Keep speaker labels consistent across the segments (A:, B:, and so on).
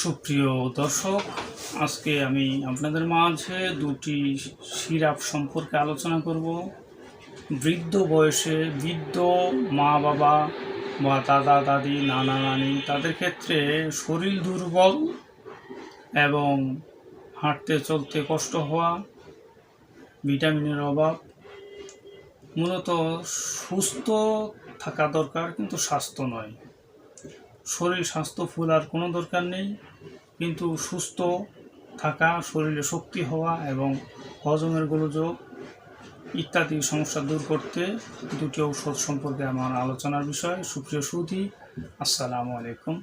A: সুপ্রিয় দর্শক, আজকে আমি আপনাদের মাঝে দুটি সিরাপ সম্পর্কে আলোচনা করব। বৃদ্ধ বয়সে বৃদ্ধ মা বাবা বা দাদা, দাদি, নানা, নানি, তাদের ক্ষেত্রে শরীর দুর্বল এবং হাঁটতে, চলতে কষ্ট হওয়া, ভিটামিনের অভাব, মূলত সুস্থ থাকা দরকার কিন্তু স্বাস্থ্য নয়। শরীর স্বাস্থ্য আর কোনো দরকার নেই। কিন্তু সুস্থ থাকা, শরীরে শক্তি হওয়া এবং হজমের গোলযোগ ইত্যাদি সমস্যা দূর করতে দুটি ঔষধ সম্পর্কে আমার আলোচনার বিষয়। সুপ্রিয় সুধি, আসসালামু আলাইকুম।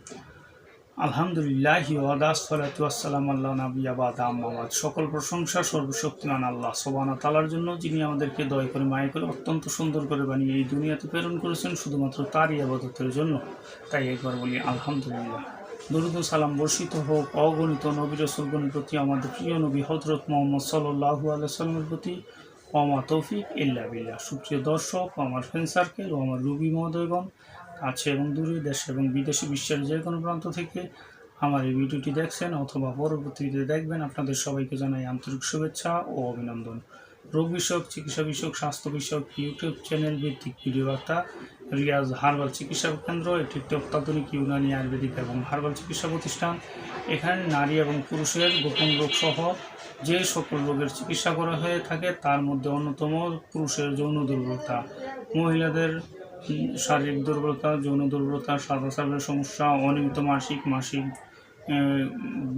A: আলহামদুলিল্লাহ ওয়াদাস সালাতু আসসালাম আল্লাহ নাবিয়া বাদ আম্মাবাদ সকল প্রশংসা সর্বশক্তিমান আল্লাহ সোবানা তালার জন্য যিনি আমাদেরকে দয়া করে মায়া করে অত্যন্ত সুন্দর করে বানিয়ে এই দুনিয়াতে প্রেরণ করেছেন, শুধুমাত্র তারই আবাদতের জন্য। তাই একবার বলি, আলহামদুলিল্লাহ। দরুদ সালাম বর্ষিত হোক, অগণিত নবী রসুলগণের প্রতি, আমাদের প্রিয় নবী হজরত মোহাম্মদ সাল্লাহু আলাইসাল্লামের প্রতি ওমা তৌফিক, ইল্লা বিল্লাহ। সুপ্রিয় দর্শক, আমার ফ্রেন্ড সার্কেল ও আমার রুবি মহোদয়গণ কাছে এবং দূরে দেশ এবং বিদেশি বিশ্বের যে কোনো প্রান্ত থেকে আমার এই ভিডিওটি দেখছেন অথবা পরবর্তীতে দেখবেন, আপনাদের সবাইকে জানাই আন্তরিক শুভেচ্ছা ও অভিনন্দন। রোগ বিষয়ক, চিকিৎসা বিষয়ক, স্বাস্থ্য বিষয়ক, ইউটিউব চ্যানেল ভিত্তিক ভিডিও বার্তা রিয়াজ হার্বাল চিকিৎসা কেন্দ্র, এটি একটি অত্যাধুনিক ইউনানি আয়ুর্বেদিক এবং হার্বাল চিকিৎসা প্রতিষ্ঠান। এখানে নারী এবং পুরুষের গোপন রোগ সহ যে সকল রোগের চিকিৎসা করা হয়ে থাকে, তার মধ্যে অন্যতম পুরুষের যৌন দুর্বলতা। মহিলাদের শারীরিক দুর্বলতা, যৌন দুর্বলতা সাদা সমস্যা, অনিয়মিত মাসিক মাসিক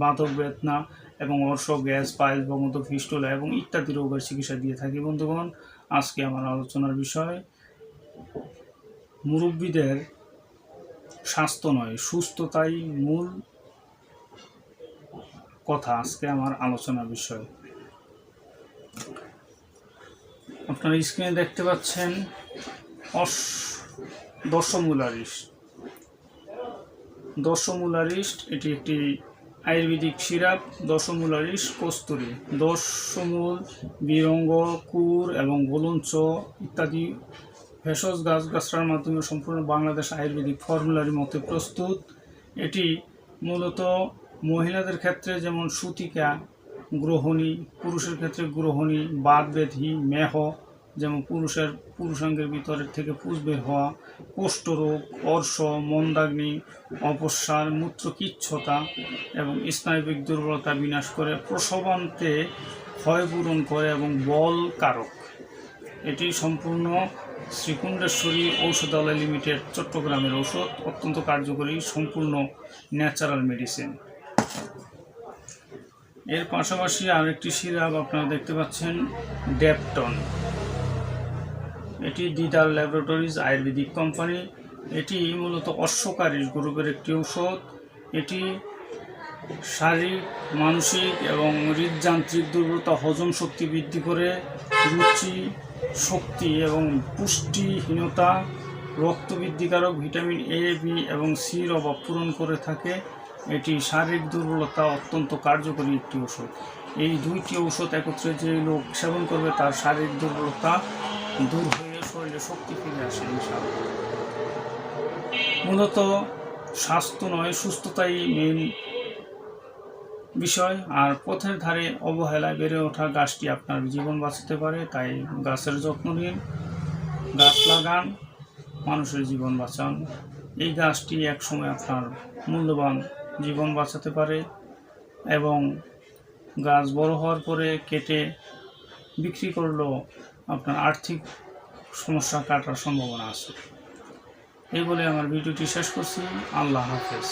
A: বাতক বেদনা এবং অর্শ, গ্যাস পাইলস বমত ফিস্টুলা এবং ইত্যাদি রোগের চিকিৎসা দিয়ে থাকি। বন্ধুগণ, আজকে আমার আলোচনার বিষয় মুরব্বীদের স্বাস্থ্য নয়, সুস্থতাই মূল কথা আজকে আমার আলোচনার বিষয়। আপনারা স্ক্রিনে দেখতে পাচ্ছেন অস দশমূলারিস দশমূলারিস্ট এটি একটি আয়ুর্বেদিক সিরাপ। দশমূলারিস কস্তুরি। দশমূল বিরঙ্গ, কুর এবং গোলঞ্চ ইত্যাদি ভেষজ গাছগাছড়ার মাধ্যমে সম্পূর্ণ বাংলাদেশ আয়ুর্বেদিক ফর্মুলারি মতে প্রস্তুত। এটি মূলত মহিলাদের ক্ষেত্রে যেমন সুতিকা, গ্রহণী, পুরুষের ক্ষেত্রে গ্রহণী বাদ ব্যাধি মেহ যেমন পুরুষের, পুরুষাঙ্গের ভিতরের থেকে পুষ বের হওয়া, কোষ্ঠরোগ, অর্শ, মন্দাগ্নি অপস্যার মূত্রকিচ্ছতা এবং স্নায়বিক দুর্বলতা বিনাশ করে প্রসবান্তে ক্ষয়পূরণ করে এবং বল কারক। এটি সম্পূর্ণ শ্রীকুণ্ডেশ্বরী ঔষধালয় লিমিটেড চট্টগ্রামের ঔষধ, অত্যন্ত কার্যকরী, সম্পূর্ণ ন্যাচারাল মেডিসিন। এর পাশাপাশি আরেকটি সিরাপ আপনারা দেখতে পাচ্ছেন, ডেপটন। এটি দিদার ল্যাবরেটরিজ আয়ুর্বেদিক কোম্পানি। এটি মূলত অশ্বকারী গ্রুপের একটি ঔষধ। এটি শারীরিক, মানসিক এবং হৃদযান্ত্রিক দুর্বলতা, হজম শক্তি বৃদ্ধি করে, রুচি, শক্তি এবং পুষ্টিহীনতা, রক্ত বৃদ্ধিকারক, ভিটামিন এ বি এবং সির অভাব পূরণ করে থাকে। এটি শারীরিক দুর্বলতা অত্যন্ত কার্যকরী একটি ওষুধ এই দুইটি ঔষধ একত্রে যে লোক সেবন করবে তার শারীরিক দুর্বলতা দূর হয়ে শরীরে শক্তি ফিরে আসে মূলত স্বাস্থ্য নয়, সুস্থতাই মেন বিষয়। আর পথের ধারে অবহেলায় বেড়ে ওঠা গাছটি আপনার জীবন বাঁচাতে পারে, তাই গাছের যত্ন নিন, গাছ লাগান, মানুষের জীবন বাঁচান। এই গাছটি একসময় আপনার মূল্যবান জীবন বাঁচাতে পারে এবং গাছ বড় হওয়ার পরে কেটে বিক্রি করলেও আপনার আর্থিক সমস্যা কাটার সম্ভাবনা আছে। এই বলে আমার ভিডিওটি শেষ করছি। আল্লাহ হাফেজ।